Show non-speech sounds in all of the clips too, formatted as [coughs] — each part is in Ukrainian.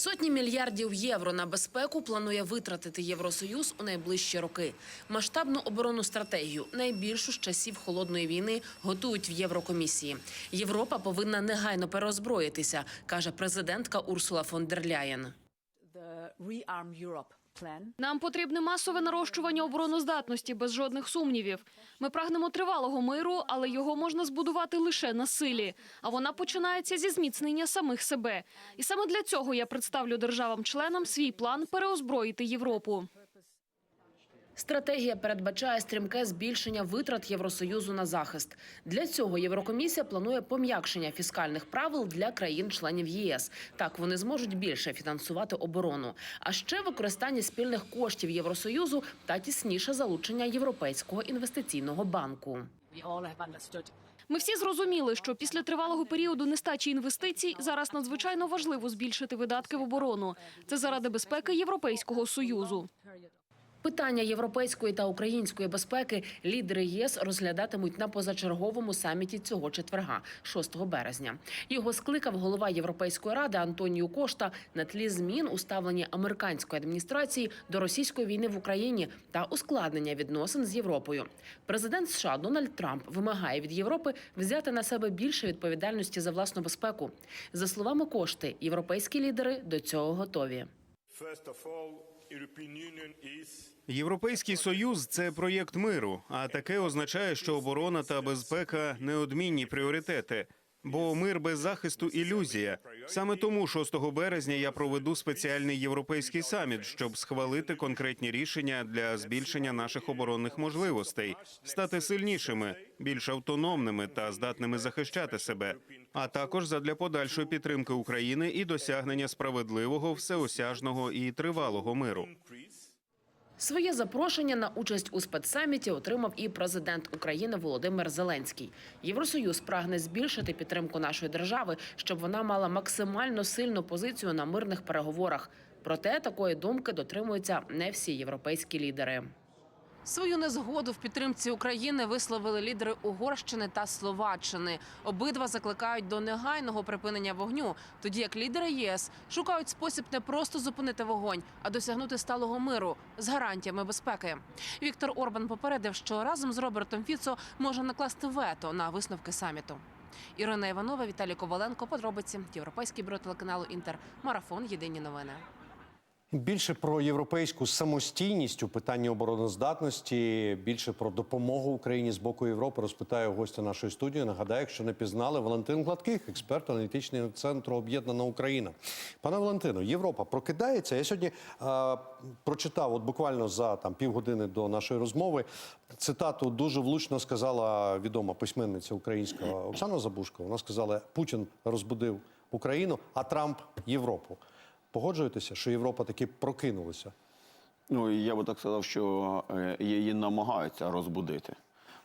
Сотні мільярдів євро на безпеку планує витратити Євросоюз у найближчі роки. Масштабну оборонну стратегію, найбільшу з часів холодної війни, готують в Єврокомісії. Європа повинна негайно переозброїтися, каже президентка Урсула фон дер Ляєн. Нам потрібне масове нарощування обороноздатності без жодних сумнівів. Ми прагнемо тривалого миру, але його можна збудувати лише на силі. А вона починається зі зміцнення самих себе. І саме для цього я представлю державам-членам свій план переозброїти Європу. Стратегія передбачає стрімке збільшення витрат Євросоюзу на захист. Для цього Єврокомісія планує пом'якшення фіскальних правил для країн-членів ЄС. Так вони зможуть більше фінансувати оборону. А ще використання спільних коштів Євросоюзу та тісніше залучення Європейського інвестиційного банку. Ми всі зрозуміли, що після тривалого періоду нестачі інвестицій зараз надзвичайно важливо збільшити видатки в оборону. Це заради безпеки Європейського союзу. Питання європейської та української безпеки лідери ЄС розглядатимуть на позачерговому саміті цього четверга, 6 березня. Його скликав голова Європейської ради Антоніо Кошта на тлі змін у ставленні американської адміністрації до російської війни в Україні та ускладнення відносин з Європою. Президент США Дональд Трамп вимагає від Європи взяти на себе більше відповідальності за власну безпеку. За словами Кошти, європейські лідери до цього готові. Європейський союз це проєкт миру, а таке означає, що оборона та безпека неодмінні пріоритети. Бо мир без захисту ілюзія. Саме тому 6 березня я проведу спеціальний європейський саміт, щоб схвалити конкретні рішення для збільшення наших оборонних можливостей, стати сильнішими, більш автономними та здатними захищати себе, а також задля подальшої підтримки України і досягнення справедливого, всеосяжного і тривалого миру. Своє запрошення на участь у спецсаміті отримав і президент України Володимир Зеленський. Євросоюз прагне збільшити підтримку нашої держави, щоб вона мала максимально сильну позицію на мирних переговорах. Проте такої думки дотримуються не всі європейські лідери. Свою незгоду в підтримці України висловили лідери Угорщини та Словаччини. Обидва закликають до негайного припинення вогню, тоді як лідери ЄС шукають спосіб не просто зупинити вогонь, а досягнути сталого миру з гарантіями безпеки. Віктор Орбан попередив, що разом з Робертом Фіцо може накласти вето на висновки саміту. Ірина Іванова, Віталій Коваленко. Подробиці Європейський бюро телеканалу Інтер. Марафон. Єдині новини. Більше про європейську самостійність у питанні обороноздатності, більше про допомогу Україні з боку Європи розпитаю гостя нашої студії. Нагадаю, якщо не пізнали, Валентин Гладких, експерт аналітичного центру Об'єднана Україна. Пане Валентино, Європа прокидається. Я сьогодні е, прочитав, от буквально за там півгодини до нашої розмови, цитату дуже влучно сказала відома письменниця українська Оксана Забушко. Вона сказала: Путін розбудив Україну, а Трамп Європу. Погоджуєтеся, що Європа таки прокинулася? Ну, я би так сказав, що е, її намагаються розбудити.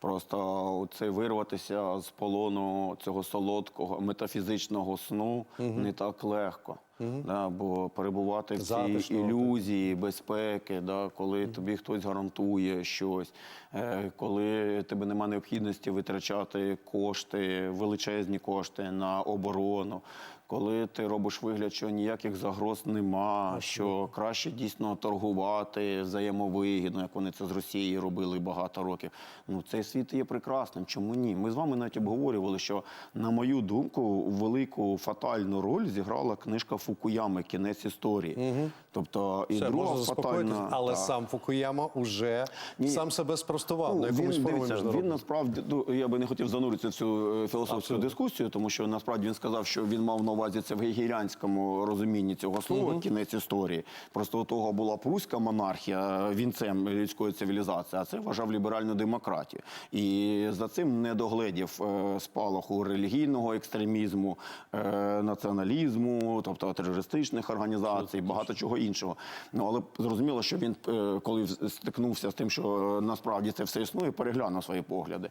Просто це вирватися з полону цього солодкого метафізичного сну не так легко. Да, бо перебувати в цій ілюзії безпеки, да, коли тобі хтось гарантує щось, е, коли тебе немає необхідності витрачати кошти, величезні кошти на оборону, коли ти робиш вигляд, що ніяких загроз нема, що краще дійсно торгувати взаємовигідно, як вони це з Росією робили багато років. Ну цей світ є прекрасним. Чому ні? Ми з вами навіть обговорювали, що на мою думку, велику фатальну роль зіграла книжка Фукуями Кінець історії. Тобто і Все, друга можна фатальна але так. сам Фукуяма уже Ні. сам себе спростував на Ну, якомусь він, дивіться, він насправді ну, я би не хотів зануритися в цю е, філософську Абсолютно. дискусію, тому що насправді він сказав, що він мав на увазі це в гегелянському розумінні цього слова, кінець історії. Просто у того була пруська монархія вінцем людської цивілізації, а це вважав ліберальну демократію. І за цим не догледів е, спалаху релігійного екстремізму, е, націоналізму, тобто терористичних організацій, багато чого іншого. Ну але зрозуміло, що він, е, коли стикнувся з тим, що е, насправді це все існує, переглянув свої погляди.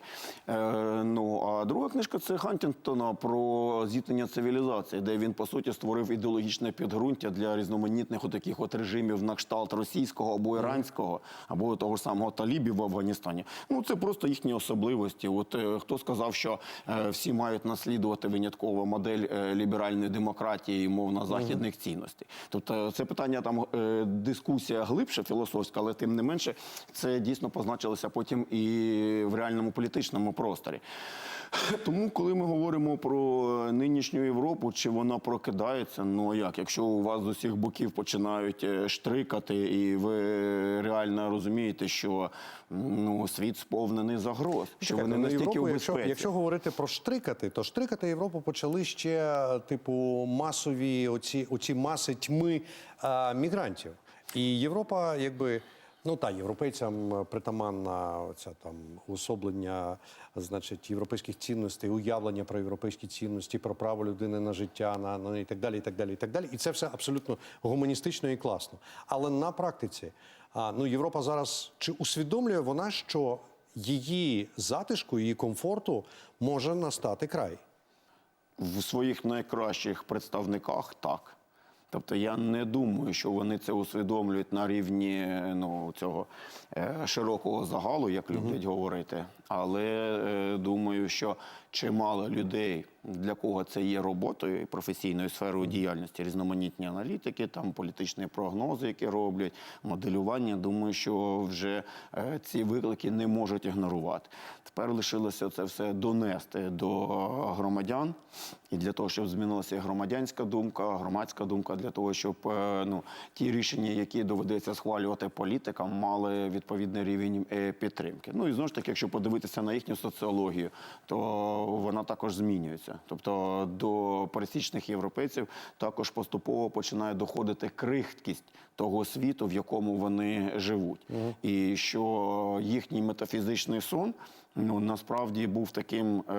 Е, ну а друга книжка це Хантінгтона про зіткнення цивілізації, де він по суті створив ідеологічне підґрунтя для різноманітних отаких от режимів на кшталт російського або іранського, або того ж самого талібів в Афганістані. Ну це просто їхні особливості. От е, хто сказав, що е, всі мають наслідувати винятково модель е, ліберальної демократії, мовна західних цінностей. Тобто це питання там е, дискусія глибше філософська, але тим не менше це дійсно позначилося потім і в реальному політичному просторі. [clears throat] Тому, коли ми говоримо про нинішню Європу, чи вона прокидається, ну як, якщо у вас з усіх боків починають е, штрикати, і ви реально розумієте, що ну світ сповнений загроз, що вони ну, настільки Європу, у якщо, якщо говорити про штрикати, то штрикати Європу почали ще типу масові оці, оці маси тьми мігрантів. І Європа, якби. Ну так, європейцям притаманна оця там уособлення, значить, європейських цінностей, уявлення про європейські цінності, про право людини на життя, на, на і так далі, і так далі, і так далі. І це все абсолютно гуманістично і класно. Але на практиці, а, ну Європа зараз чи усвідомлює вона, що її затишку, її комфорту може настати край. в своїх найкращих представниках так. Тобто я не думаю, що вони це усвідомлюють на рівні ну, цього е, широкого загалу, як люблять говорити. Але е, думаю, що чимало людей, для кого це є роботою і професійною сферою діяльності, різноманітні аналітики, там політичні прогнози, які роблять, моделювання. Думаю, що вже е, ці виклики не можуть ігнорувати. Тепер лишилося це все донести до громадян, і для того, щоб змінилася громадянська думка, громадська думка, для того, щоб е, ну, ті рішення, які доведеться схвалювати політикам, мали відповідний рівень підтримки. Ну і знову ж таки, якщо подивитися на їхню соціологію, то вона також змінюється. Тобто до пересічних європейців також поступово починає доходити крихткість того світу, в якому вони живуть, і що їхній метафізичний сон. Ну насправді був таким е,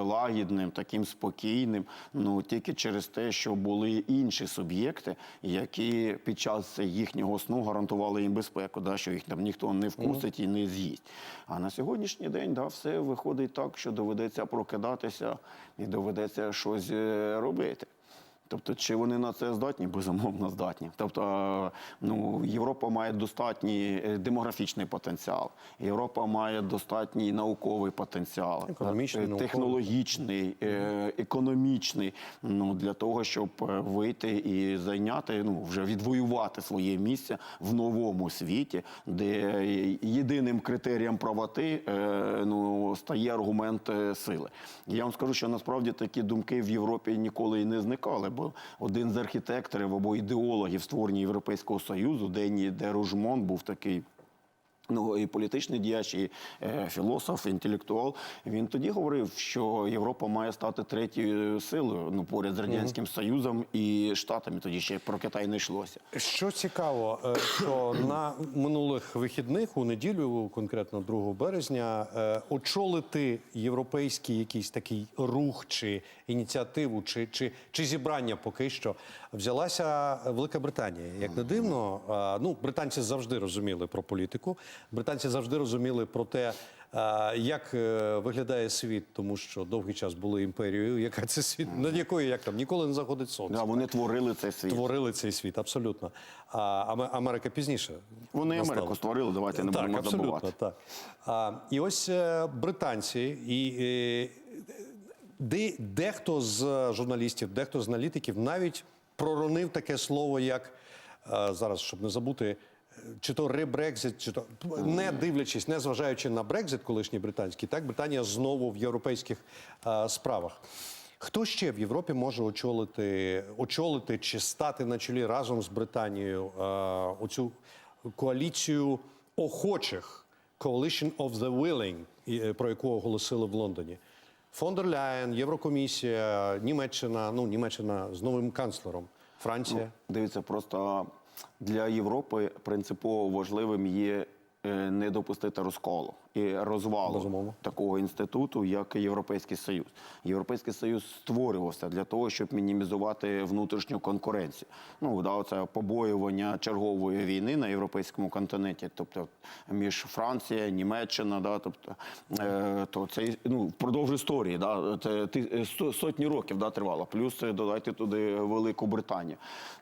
лагідним, таким спокійним. Ну тільки через те, що були інші суб'єкти, які під час їхнього сну гарантували їм безпеку, да, що їх там ніхто не вкусить і не з'їсть. А на сьогоднішній день да, все виходить так, що доведеться прокидатися і доведеться щось е, робити. Тобто, чи вони на це здатні? Безумовно, здатні. Тобто, ну, Європа має достатній е, демографічний потенціал, Європа має достатній науковий потенціал, Економічний, е, науковий. технологічний, е, економічний. Ну для того, щоб вийти і зайняти, ну вже відвоювати своє місце в новому світі, де єдиним критерієм правоти ну стає аргумент сили. Я вам скажу, що насправді такі думки в Європі ніколи і не зникали, бо один з архітекторів або ідеологів створення Європейського Союзу, Дені де Ружмон, був такий. Ну і політичний діяч, і е, філософ, інтелектуал. Він тоді говорив, що Європа має стати третьою силою ну поряд з радянським Союзом і Штатами. Тоді ще про Китай не йшлося. Що цікаво, е, що [coughs] на минулих вихідних, у неділю, конкретно 2 березня, е, очолити європейський якийсь такий рух чи ініціативу, чи, чи, чи зібрання поки що взялася Велика Британія. Як не дивно, ну британці завжди розуміли про політику. Британці завжди розуміли про те. е, Як е, виглядає світ, тому що довгий час були імперією, яка це світ, над якою як там ніколи не заходить сонце. Да, вони творили цей світ. Творили цей світ, абсолютно. А Америка пізніше. Вони настала. Америку створили, давайте не так, будемо абсолютно, забувати. Так. А, і ось е, британці і. де, дехто з журналістів, дехто з аналітиків навіть проронив таке слово, як зараз, щоб не забути, чи то ребрекзит, чи то не дивлячись, не зважаючи на Брекзит, колишній британський, так Британія знову в європейських е, справах. Хто ще в Європі може очолити, очолити чи стати на чолі разом з Британією е, оцю коаліцію охочих Coalition of the Willing, е, про яку оголосили в Лондоні? Фон дер Ляєн, Єврокомісія, Німеччина, ну Німеччина з новим канцлером, Франція. Дивіться, просто для Європи принципово важливим є е, не допустити розколу і розвалу Безумовно. такого інституту, як Європейський Союз. Європейський Союз створювався для того, щоб мінімізувати внутрішню конкуренцію. Ну да, це побоювання чергової війни на європейському континенті, тобто між Франція, Німеччина, да, тобто е, то це ну впродовж історії, да, це ти- сто- сотні років да, тривало. Плюс е, додайте туди Велику Британію.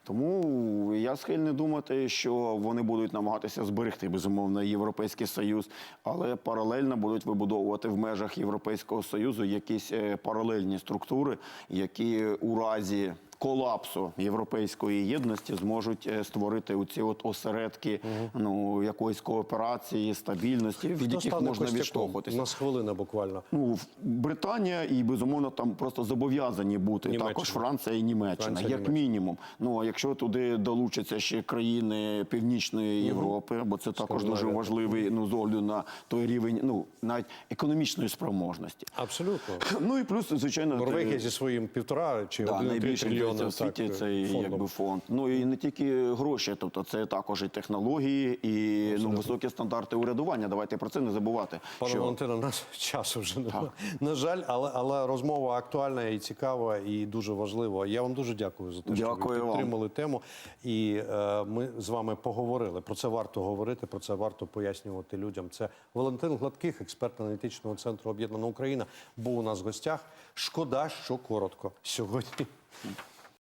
Тому я схильний думати, що вони будуть намагатися зберегти безумовно європейський союз, але паралельно будуть вибудовувати в межах Європейського союзу якісь е, паралельні структури, які у разі колапсу європейської єдності зможуть е, створити оці от осередки ну, якоїсь кооперації, стабільності, від Хто яких можна відштовхуватися. У нас хвилина буквально. Ну, Британія і безумовно там просто зобов'язані бути Німеччина. також Франція і Німеччина, Франція, як Німеччина. мінімум. Ну а якщо туди долучаться ще країни Північної Європи, бо це також дуже важливий ну з огляду на той рівень, ну навіть економічної спроможності. Абсолютно. Ну і плюс, звичайно, Норвегія зі своїм півтора чи Да, один найбільший здається, в світі так, цей фондом. якби фонд. Ну і не тільки гроші, тобто це також і технології, і ну високі стандарти урядування. Давайте про це не забувати. Пане що Валентине, у нас [laughs] часу вже немає. На жаль, але, але розмова актуальна і цікава, і дуже важлива. Я вам дуже дякую за те, що Дякую ви вам. тему. І е, ми з вами поговорили. Про це варто говорити, про це варто пояснювати людям. Це Валентин Гладких, експерт аналітичного центру Об'єднана Україна, був у нас в гостях. Шкода, що коротко сьогодні.